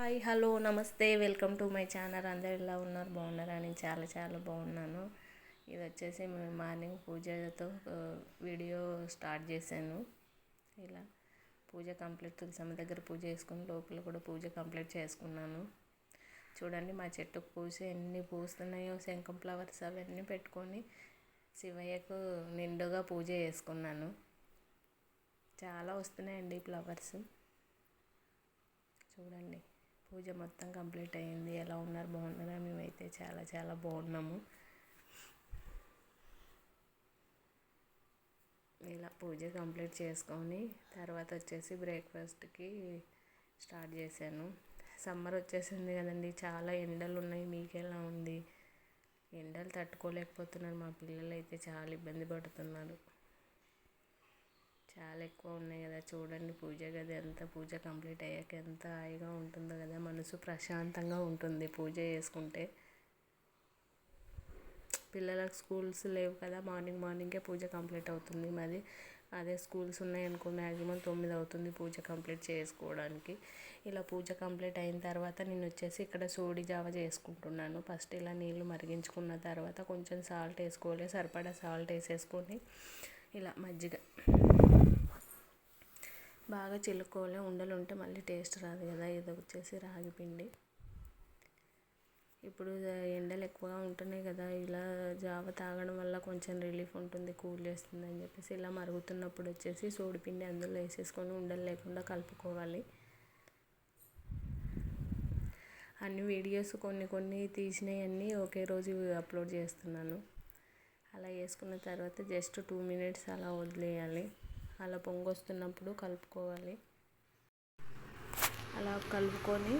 Hi hello namaste welcome to my channel. అందరు ఎలా ఉన్నారు? బాగున్నారా? నేను చాలా చాలా బాగున్నాను. ఇది వచ్చేసి మేము మార్నింగ్ పూజతో వీడియో స్టార్ట్ చేశాను. ఇలా పూజ కంప్లీట్ తులసమ్మ దగ్గర పూజ చేసుకుని లోపల కూడా పూజ కంప్లీట్ చేసుకున్నాను. చూడండి మా చెట్టుకు పూసి ఎన్ని పూస్తున్నాయో శంఖం ఫ్లవర్స్ అవన్నీ పెట్టుకొని శివయ్యకు నిండుగా పూజ చేసుకున్నాను. చాలా వస్తున్నాయండి ఫ్లవర్స్. చూడండి. పూజ మొత్తం కంప్లీట్ అయ్యింది. ఎలా ఉన్నారు? బాగున్నారా? మేమైతే చాలా చాలా బాగున్నాము. ఇలా పూజ కంప్లీట్ చేసుకొని తర్వాత వచ్చేసి బ్రేక్ఫాస్ట్కి స్టార్ట్ చేశాను. సమ్మర్ వచ్చేసింది కదండి. చాలా ఎండలు ఉన్నాయి. మీకెలా ఉంది? ఎండలు తట్టుకోలేకపోతున్నారు. మా పిల్లలు అయితే చాలా ఇబ్బంది పడుతున్నారు. చాలా ఎక్కువ ఉన్నాయి కదా. చూడండి పూజ గది ఎంత పూజ కంప్లీట్ అయ్యాక ఎంత హాయిగా ఉంటుందో కదా. మనసు ప్రశాంతంగా ఉంటుంది పూజ చేసుకుంటే. పిల్లలకు స్కూల్స్ లేవు కదా. మార్నింగ్ మార్నింగే పూజ కంప్లీట్ అవుతుంది మాది అదే స్కూల్స్ ఉన్నాయనుకో మ్యాక్సిమం తొమ్మిది అవుతుంది పూజ కంప్లీట్ చేసుకోవడానికి. ఇలా పూజ కంప్లీట్ అయిన తర్వాత నేను వచ్చేసి ఇక్కడ సోడి జావ చేసుకుంటున్నాను. ఫస్ట్ ఇలా నీళ్ళు మరిగించుకున్న తర్వాత కొంచెం సాల్ట్ వేసుకోవాలి. సరిపడా సాల్ట్ వేసేసుకొని ఇలా మజ్జిగ బాగా చిలుక్కోవాలి ఉండలు ఉంటే మళ్ళీ టేస్ట్ రాదు కదా. ఇది వచ్చేసి రాగి పిండి. ఇప్పుడు ఎండలు ఎక్కువగా ఉంటున్నాయి కదా. ఇలా జావ తాగడం వల్ల కొంచెం రిలీఫ్ ఉంటుంది. కూల్ చేస్తుంది అని చెప్పేసి ఇలా మరుగుతున్నప్పుడు వచ్చేసి సోడిపిండి అందులో వేసేసుకొని ఉండలు లేకుండా కలుపుకోవాలి. అన్ని వీడియోస్ కొన్ని కొన్ని తీసినవన్నీ ఒకే రోజు అప్లోడ్ చేస్తున్నాను. అలా వేసుకున్న తర్వాత జస్ట్ టూ మినిట్స్ అలా వదిలేయాలి. అలా పొంగొస్తున్నప్పుడు కలుపుకోవాలి. అలా కలుపుకొని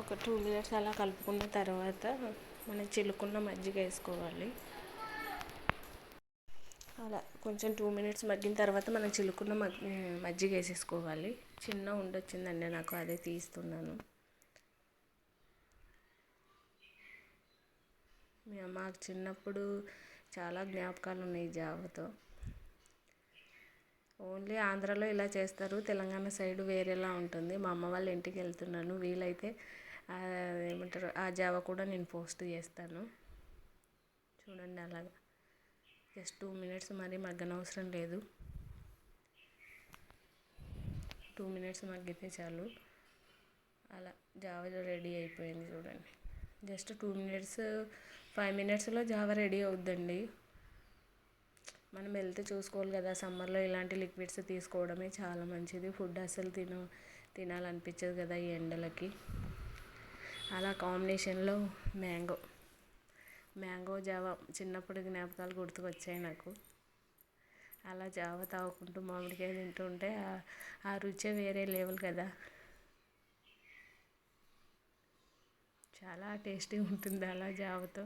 ఒక టూ మినిట్స్ అలా కలుపుకున్న తర్వాత మనం చిలుకున్న మజ్జిగ వేసుకోవాలి. అలా కొంచెం టూ మినిట్స్ మగ్గిన తర్వాత మనం చిలుకున్న మజ్జిగ వేసేసుకోవాలి. చిన్న ఉండొచ్చిందండి నాకు అదే తీస్తున్నాను. మీ అమ్మ చిన్నప్పుడు చాలా జ్ఞాపకాలు ఉన్నాయి జావతో. ఓన్లీ ఆంధ్రాలో ఇలా చేస్తారు తెలంగాణ సైడ్ వేరేలా ఉంటుంది. మా అమ్మ వాళ్ళ ఇంటికి వెళ్తున్నాను. వీలైతే ఏమంటారు ఆ జావ కూడా నేను పోస్ట్ చేస్తాను. చూడండి అలాగా. జస్ట్ టూ మినిట్స్ మరీ మగ్గనవసరం లేదు. టూ మినిట్స్ మగ్గితే చాలు. అలా జావ రెడీ అయిపోయింది చూడండి. జస్ట్ టూ మినిట్స్ ఫైవ్ మినిట్స్లో జావా రెడీ అవుద్దండి. మనం వెళ్తే చూసుకోవాలి కదా సమ్మర్లో ఇలాంటి లిక్విడ్స్ తీసుకోవడమే చాలా మంచిది. ఫుడ్ అసలు తిన తినాలనిపించదు కదా ఈ ఎండలకి. అలా కాంబినేషన్లో మ్యాంగో మ్యాంగో జావ చిన్నప్పుడు జ్ఞాపకాలు గుర్తుకొచ్చాయి నాకు. అలా జావ తాగుకుంటూ మామిడికాయ తింటుంటే ఆ రుచే వేరే లెవెల్ కదా. చాలా టేస్టీ ఉంటుంది అలా జావతో.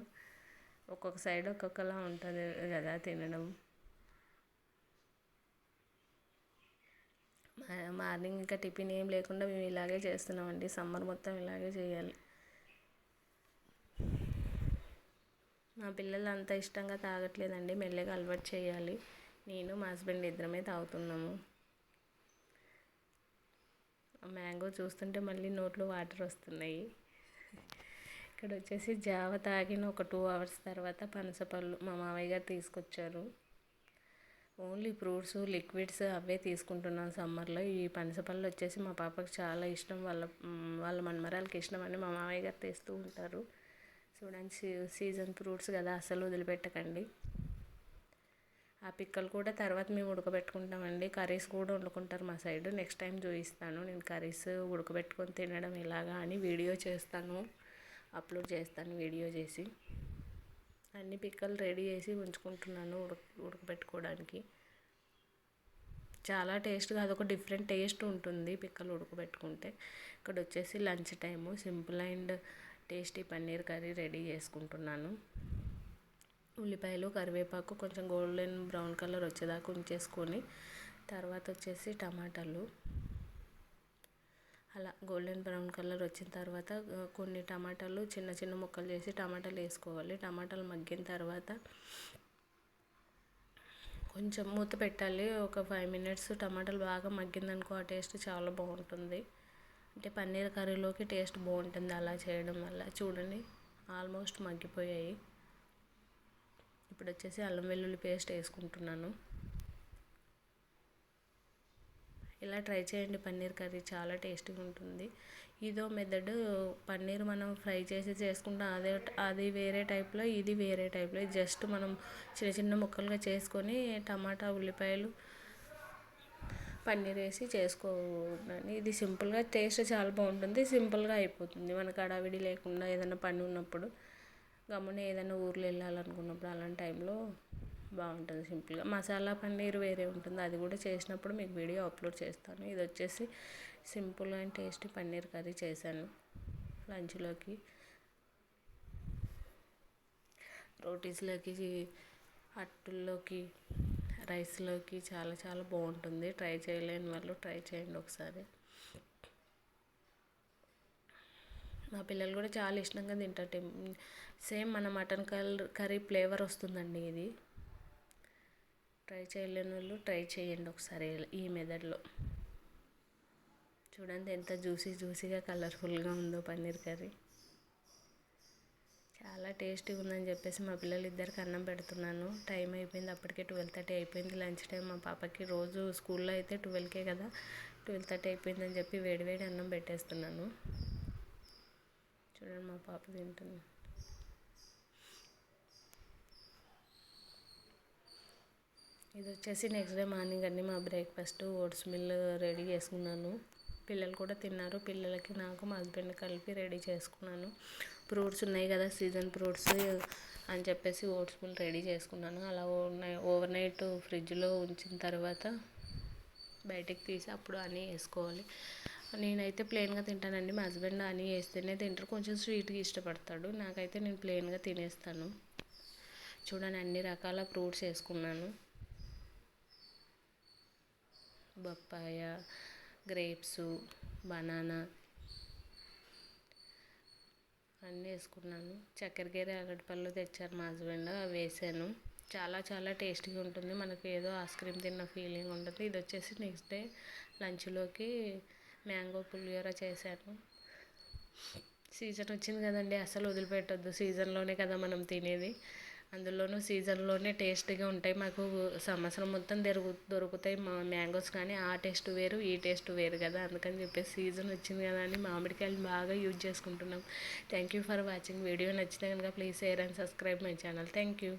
ఒక్కొక్క సైడ్ ఒక్కొక్కలా ఉంటుంది కదా తినడం. మార్నింగ్ ఇంకా టిఫిన్ ఏం లేకుండా మేము ఇలాగే చేస్తున్నామండి. సమ్మర్ మొత్తం ఇలాగే చేయాలి. మా పిల్లలు అంత ఇష్టంగా తాగట్లేదండి. మెల్లగా అలవాటు చేయాలి. నేను మా హస్బెండ్ ఇద్దరమే తాగుతున్నాము. మ్యాంగో చూస్తుంటే మళ్ళీ నోట్లో వాటర్ వస్తున్నాయి. ఇక్కడ వచ్చేసి జావ తాగిన ఒక టూ అవర్స్ తర్వాత పనసపళ్ళు మా మామయ్య గారు తీసుకొచ్చారు. ఓన్లీ ఫ్రూట్స్ లిక్విడ్స్ అవే తీసుకుంటున్నాను సమ్మర్లో. ఈ పనసపళ్ళు వచ్చేసి మా పాపకు చాలా ఇష్టం. వాళ్ళ వాళ్ళ మనమరాలకి ఇష్టం అని మా మామయ్య గారు తెస్తూ ఉంటారు. చూడండి సీజన్ ఫ్రూట్స్ కదా అసలు వదిలిపెట్టకండి. ఆ పిక్కలు కూడా తర్వాత మేము ఉడకబెట్టుకుంటామండి. కర్రీస్ కూడా వండుకుంటారు మా సైడ్. నెక్స్ట్ టైం చూపిస్తాను. నేను కర్రీస్ ఉడకబెట్టుకొని తినడం ఎలాగా అని వీడియో చేస్తాను. అప్లోడ్ చేస్తాను వీడియో చేసి. అన్ని పిక్కలు రెడీ చేసి ఉంచుకుంటున్నాను ఉడక ఉడకబెట్టుకోవడానికి. చాలా టేస్ట్గా అదొక డిఫరెంట్ టేస్ట్ ఉంటుంది పిక్కలు ఉడకబెట్టుకుంటే. ఇక్కడ వచ్చేసి lunch time. Simple and tasty paneer curry ready చేసుకుంటున్నాను. ఉల్లిపాయలు కరివేపాకు కొంచెం గోల్డెన్ బ్రౌన్ కలర్ వచ్చేదాకా ఉంచేసుకొని తర్వాత వచ్చేసి టమాటాలు. అలా గోల్డెన్ బ్రౌన్ కలర్ వచ్చిన తర్వాత కొన్ని టమాటాలు చిన్న చిన్న ముక్కలు చేసి టమాటాలు వేసుకోవాలి. టమాటాలు మగ్గిన తర్వాత కొంచెం మూత పెట్టాలి. ఒక ఫైవ్ మినిట్స్ టమాటాలు బాగా మగ్గిందనుకో ఆ టేస్ట్ చాలా బాగుంటుంది. అంటే పన్నీర్ కర్రీలోకి టేస్ట్ బాగుంటుంది అలా చేయడం వల్ల. చూడండి ఆల్మోస్ట్ మగ్గిపోయాయి. ఇప్పుడు వచ్చేసి అల్లం వెల్లుల్లి పేస్ట్ వేసుకుంటున్నాను. ఇలా ట్రై చేయండి పన్నీర్ కర్రీ చాలా టేస్టీగా ఉంటుంది. ఇదో మెథడ్ పన్నీర్ మనం ఫ్రై చేసి చేసుకుంటాం అదే అది వేరే టైప్లో ఇది వేరే టైప్లో. జస్ట్ మనం చిన్న చిన్న ముక్కలుగా చేసుకొని టమాటా ఉల్లిపాయలు పన్నీర్ వేసి చేసుకోండి ఇది సింపుల్గా టేస్ట్ చాలా బాగుంటుంది సింపుల్గా అయిపోతుంది. మనకు అడావిడి లేకుండా ఏదైనా పని ఉన్నప్పుడు గమ్మున ఏదైనా ఊర్లో వెళ్ళాలనుకున్నప్పుడు అలాంటి టైంలో బాగుంటుంది సింపుల్గా. మసాలా పన్నీర్ వేరే ఉంటుంది. అది కూడా చేసినప్పుడు మీకు వీడియో అప్లోడ్ చేస్తాను. ఇది వచ్చేసి simple and tasty paneer curry చేశాను లంచ్లోకి. రోటీస్లోకి అట్టుల్లోకి రైస్లోకి చాలా చాలా బాగుంటుంది. ట్రై చేయలేని వాళ్ళు ట్రై చేయండి ఒకసారి. మా పిల్లలు కూడా చాలా ఇష్టంగా తింటారు. సేమ్ మన మటన్ కర్రీ ఫ్లేవర్ వస్తుందండి ఇది. ట్రై చేయలేని వాళ్ళు ట్రై చేయండి ఒకసారి ఈ మెథడ్లో. చూడండి ఎంత జ్యూసీ జ్యూసీగా కలర్ఫుల్గా ఉందో పన్నీర్ కర్రీ. చాలా టేస్టీగా ఉందని చెప్పేసి మా పిల్లలు ఇద్దరికి అన్నం పెడుతున్నాను. టైం అయిపోయింది అప్పటికే ట్వెల్వ్ థర్టీ అయిపోయింది లంచ్ టైం మా పాపకి రోజు స్కూల్లో అయితే ట్వెల్వ్కే కదా ట్వెల్వ్ థర్టీ అయిపోయిందని చెప్పి వేడివేడి అన్నం పెట్టేస్తున్నాను. చూడండి మా పాప తింటుంది. ఇది వచ్చేసి నెక్స్ట్ డే మార్నింగ్ అన్నీ మా బ్రేక్ఫాస్ట్ ఓట్స్ మిల్ రెడీ చేసుకున్నాను. పిల్లలు కూడా తిన్నారు. పిల్లలకి నాకు మా హస్బెండ్ కలిపి రెడీ చేసుకున్నాను. ఫ్రూట్స్ ఉన్నాయి కదా సీజన్ ఫ్రూట్స్ అని చెప్పేసి ఓట్స్ మిల్ రెడీ చేసుకున్నాను. అలా ఓవర్ నైట్ ఫ్రిడ్జ్లో ఉంచిన తర్వాత బయటికి తీసి అప్పుడు అన్నీ వేసుకోవాలి. నేనైతే ప్లెయిన్గా తింటానండి. మా హస్బెండ్ అన్నీ వేస్తేనే తింటారు. కొంచెం స్వీట్గా ఇష్టపడతాడు. నాకైతే నేను ప్లెయిన్గా తినేస్తాను. చూడండి అన్ని రకాల ఫ్రూట్స్ వేసుకున్నాను. బొప్పాయ గ్రేప్స్ బనానా అన్నీ వేసుకున్నాను. చక్కెరకేర అరటిపళ్ళు తెచ్చారు మా హస్బెండ్. అవి వేసాను. చాలా చాలా టేస్టీగా ఉంటుంది. మనకు ఏదో ఐస్ క్రీమ్ తిన్న ఫీలింగ్ ఉంటుంది. ఇది వచ్చేసి నెక్స్ట్ డే లంచ్లోకి మ్యాంగో పులిహోర చేశాను. సీజన్ వచ్చింది కదండి. అసలు వదిలిపెట్టద్దు. సీజన్లోనే కదా మనం తినేది. అందులోనూ సీజన్లోనే టేస్ట్గా ఉంటాయి. మాకు సంవత్సరం మొత్తం దొరుకు దొరుకుతాయి. మా మ్యాంగోస్ కానీ ఆ టేస్ట్ వేరు ఈ టేస్ట్ వేరు కదా. అందుకని చెప్పేసి సీజన్ వచ్చింది కదా అని మామిడికాయలు బాగా యూజ్ చేసుకుంటున్నాం. Thank you for watching. Video నచ్చితే కనుక please share and subscribe my channel. Thank you.